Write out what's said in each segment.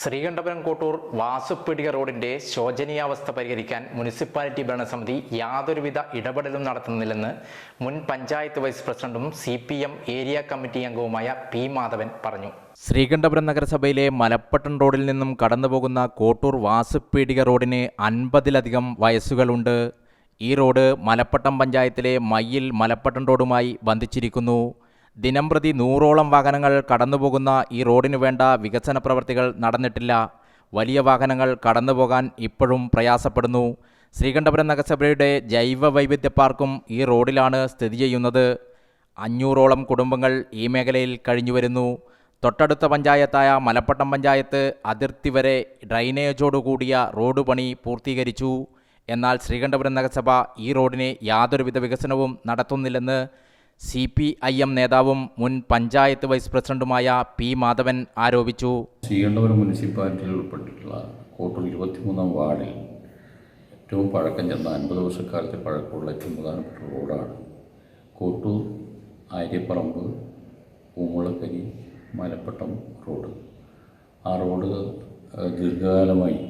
ശ്രീകണ്ഠപുരം കോട്ടൂർ വാസുപ്പീടിക റോഡിന്റെ ശോചനീയാവസ്ഥ പരിഹരിക്കാൻ മുനിസിപ്പാലിറ്റി ഭരണസമിതി യാതൊരുവിധ ഇടപെടലും നടത്തുന്നില്ലെന്ന് മുൻ പഞ്ചായത്ത് വൈസ് പ്രസിഡന്റും C P M area committee അംഗവുമായ പി മാധവൻ പറഞ്ഞു. ശ്രീകണ്ഠപുരം നഗരസഭയിലെ മലപ്പട്ടൺ റോഡിൽ നിന്നും കടന്നുപോകുന്ന കോട്ടൂർ വാസുപ്പീടിക റോഡിന് അൻപതിലധികം വയസ്സുകളുണ്ട്. ഈ റോഡ് മലപ്പട്ടം പഞ്ചായത്തിലെ മയ്യിൽ മലപ്പട്ടം റോഡുമായി ബന്ധിച്ചിരിക്കുന്നു. ദിനംപ്രതി നൂറോളം വാഹനങ്ങൾ കടന്നുപോകുന്ന ഈ റോഡിനു വേണ്ട വികസന പ്രവർത്തികൾ നടന്നിട്ടില്ല. വലിയ വാഹനങ്ങൾ കടന്നുപോകാൻ ഇപ്പോഴും പ്രയാസപ്പെടുന്നു. ശ്രീകണ്ഠപുരം നഗരസഭയുടെ ജൈവ വൈവിധ്യ പാർക്കും ഈ റോഡിലാണ് സ്ഥിതി ചെയ്യുന്നത്. അഞ്ഞൂറോളം കുടുംബങ്ങൾ ഈ മേഖലയിൽ കഴിഞ്ഞുവരുന്നു. തൊട്ടടുത്ത പഞ്ചായത്തായ മലപ്പട്ടം പഞ്ചായത്ത് അതിർത്തി വരെ ഡ്രൈനേജോടുകൂടിയ റോഡ് പണി പൂർത്തീകരിച്ചു. എന്നാൽ ശ്രീകണ്ഠപുരം നഗരസഭ ഈ റോഡിന് യാതൊരുവിധ വികസനവും നടത്തുന്നില്ലെന്ന് സി പി ഐ എം നേതാവും മുൻ പഞ്ചായത്ത് വൈസ് പ്രസിഡന്റുമായ പി മാധവൻ ആരോപിച്ചു. ശ്രീകണ്ഠപുരം മുനിസിപ്പാലിറ്റിയിൽ ഉൾപ്പെട്ടിട്ടുള്ള കോട്ടൂർ ഇരുപത്തിമൂന്നാം വാർഡിൽ ഏറ്റവും പഴക്കം ചെന്ന അൻപത് വർഷക്കാലത്തെ പഴക്കമുള്ള ഏറ്റവും പ്രധാനപ്പെട്ട റോഡാണ്. കോട്ടൂർ ആര്യപ്പറമ്പ് പൂമുളക്കരി മലപ്പട്ടം റോഡ്. ആ റോഡ് ദീർഘകാലമായി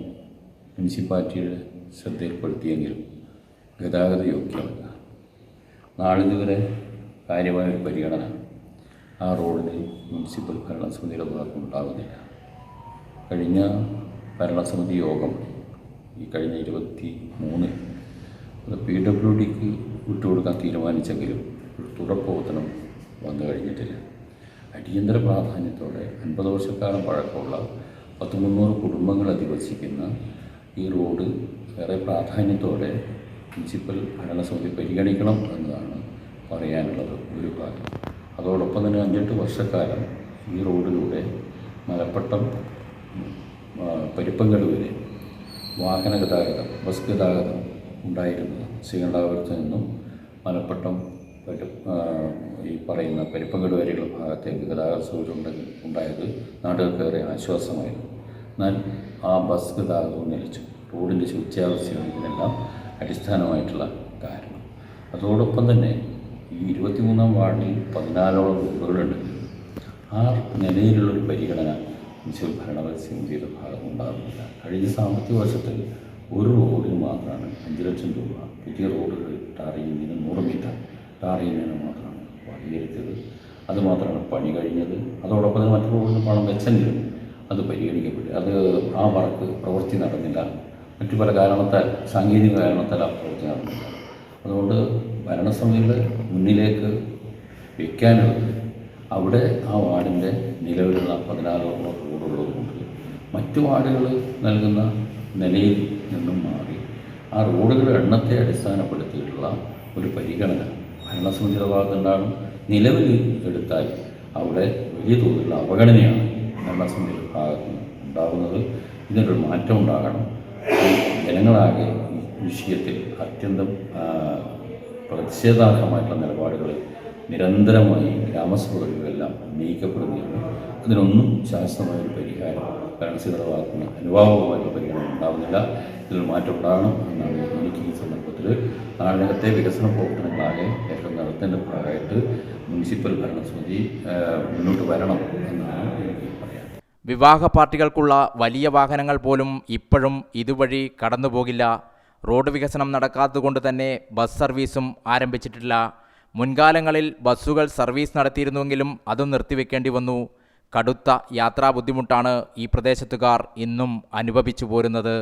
മുനിസിപ്പാലിറ്റിയുടെ ശ്രദ്ധയിൽപ്പെടുത്തിയെങ്കിലും ഗതാഗത യോഗ്യമല്ല നാളിതുവരെ കാര്യമായ ഒരു പരിഗണന ആ റോഡിന് മുനിസിപ്പൽ ഭരണസമിതിയുടെ ഭാഗത്തും ഉണ്ടാകുന്നില്ല. കഴിഞ്ഞ ഭരണസമിതി യോഗം ഈ കഴിഞ്ഞ ഇരുപത്തി മൂന്നിൽ അത് പി ഡബ്ല്യു ഡിക്ക് വിട്ടുകൊടുക്കാൻ തീരുമാനിച്ചെങ്കിലും ഒരു തുടർ പ്രവർത്തനം വന്നു കഴിഞ്ഞിട്ടില്ല. അടിയന്തര പ്രാധാന്യത്തോടെ അൻപത് വർഷക്കാലം പഴക്കമുള്ള പത്ത് മുന്നൂറ് കുടുംബങ്ങൾ അധിവസിക്കുന്ന ഈ റോഡ് ഏറെ പ്രാധാന്യത്തോടെ മുനിസിപ്പൽ ഭരണസമിതി പരിഗണിക്കണം എന്നതാണ് പറയാനുള്ളത് ഒരു കാര്യം. അതോടൊപ്പം തന്നെ അഞ്ചെട്ട് വർഷക്കാലം ഈ റോഡിലൂടെ മലപ്പട്ടം പരിപ്പങ്ങൾ വരെ വാഹന ഗതാഗതം ബസ് ഗതാഗതം ഉണ്ടായിരുന്നത് ശ്രീകണ്ഠാപുരത്ത് നിന്നും മലപ്പട്ടം ഈ പറയുന്ന പരിപ്പങ്കട് വരെയുള്ള ഭാഗത്തേക്ക് ഗതാഗത സൗകര്യം ഉണ്ടായത് നാട്ടുകാർക്കേറെ ആശ്വാസമായിരുന്നു. എന്നാൽ ആ ബസ് ഗതാഗതവും നിലച്ചു. റോഡിന്റെ ശുചിയാവസ്ഥയാണ് ഇതിനെല്ലാം അടിസ്ഥാനമായിട്ടുള്ള കാരണം. അതോടൊപ്പം തന്നെ ഈ ഇരുപത്തിമൂന്നാം വാർഡിൽ പതിനാലോളം റൂമുകളുണ്ട്. ആ നിലയിലുള്ളൊരു പരിഗണന മുനിസിപ്പൽ ഭരണസമിതിയുടെ ഭാഗം ഉണ്ടാകുന്നില്ല കഴിഞ്ഞ സാമ്പത്തിക വർഷത്തിൽ ഒരു റോഡിന് മാത്രമാണ് അഞ്ച് ലക്ഷം രൂപ പുതിയ റോഡുകൾ ടാർ ചെയ്യുന്നതിന് നൂറ് മീറ്റർ ടാർ മാത്രമാണ് വകയിരുത്തിയത് അതുമാത്രമാണ് പണി കഴിഞ്ഞത്. അതോടൊപ്പം തന്നെ മറ്റു റോഡിന് പണം വെച്ചെങ്കിലും അത് പരിഗണിക്കപ്പെട്ടു. അത് ആ വർക്ക് പ്രവൃത്തി നടന്നില്ല. മറ്റു പല കാരണത്താൽ സാങ്കേതിക കാരണത്താൽ ആ പ്രവൃത്തി നടന്നില്ല. അതുകൊണ്ട് ഭരണസമിതിയുടെ മുന്നിലേക്ക് വയ്ക്കാനുള്ളത് അവിടെ ആ വാർഡിന്റെ നിലവിലുള്ള പതിനാറോളം റോഡുള്ളതുകൊണ്ട് മറ്റു വാർഡുകൾ നൽകുന്ന നിലയിൽ നിന്നും മാറി ആ റോഡുകളുടെ എണ്ണത്തെ അടിസ്ഥാനപ്പെടുത്തിയിട്ടുള്ള ഒരു പരിഗണന ഭരണസമിതിയുടെ ഭാഗത്തുണ്ടാകും. നിലവിൽ എടുത്താൽ അവിടെ വലിയ തോതിലുള്ള അവഗണനയാണ് ഭരണസമിതിയുടെ ഭാഗത്ത് ഉണ്ടാകുന്നത്. ഇതിനൊരു മാറ്റം ഉണ്ടാകണം. ജനങ്ങളാകെ വിഷയത്തിൽ അത്യന്തം പ്രതിഷേധാർഹമായിട്ടുള്ള നിലപാടുകൾ നിരന്തരമായി ഗ്രാമസഭകളിലെല്ലാം ഉന്നയിക്കപ്പെടുകയാണ് അതിനൊന്നും ശാസ്ത്രമായ ഒരു പരിഹാരം നടപ്പാക്കുന്ന അനുഭാവമായിട്ടുള്ള പരിഹാരം ഉണ്ടാകുന്നില്ല ഇതിൽ മാറ്റം ഉണ്ടാകണം എന്നാണ് എനിക്ക് ഈ സന്ദർഭത്തിൽ നാടിനകത്തെ വികസന പ്രവർത്തനങ്ങളാകെ ഏറ്റവും നടത്തേണ്ട ഭാഗമായിട്ട് മുനിസിപ്പൽ ഭരണസമിതി മുന്നോട്ട് വരണം എന്നാണ് വിവാഹ പാർട്ടികൾക്കുള്ള വലിയ വാഹനങ്ങൾ പോലും ഇപ്പോഴും ഇതുവഴി കടന്നുപോകില്ല. റോഡ് വികസനം നടക്കാത്തതുകൊണ്ട് തന്നെ ബസ് സർവീസും ആരംഭിച്ചിട്ടില്ല. മുൻകാലങ്ങളിൽ ബസ്സുകൾ സർവീസ് നടത്തിയിരുന്നുവെങ്കിലും അതും നിർത്തിവെക്കേണ്ടി വന്നു. കടുത്ത യാത്രാ ബുദ്ധിമുട്ടാണ് ഈ പ്രദേശത്തുകാർ ഇന്നും അനുഭവിച്ചു പോരുന്നത്.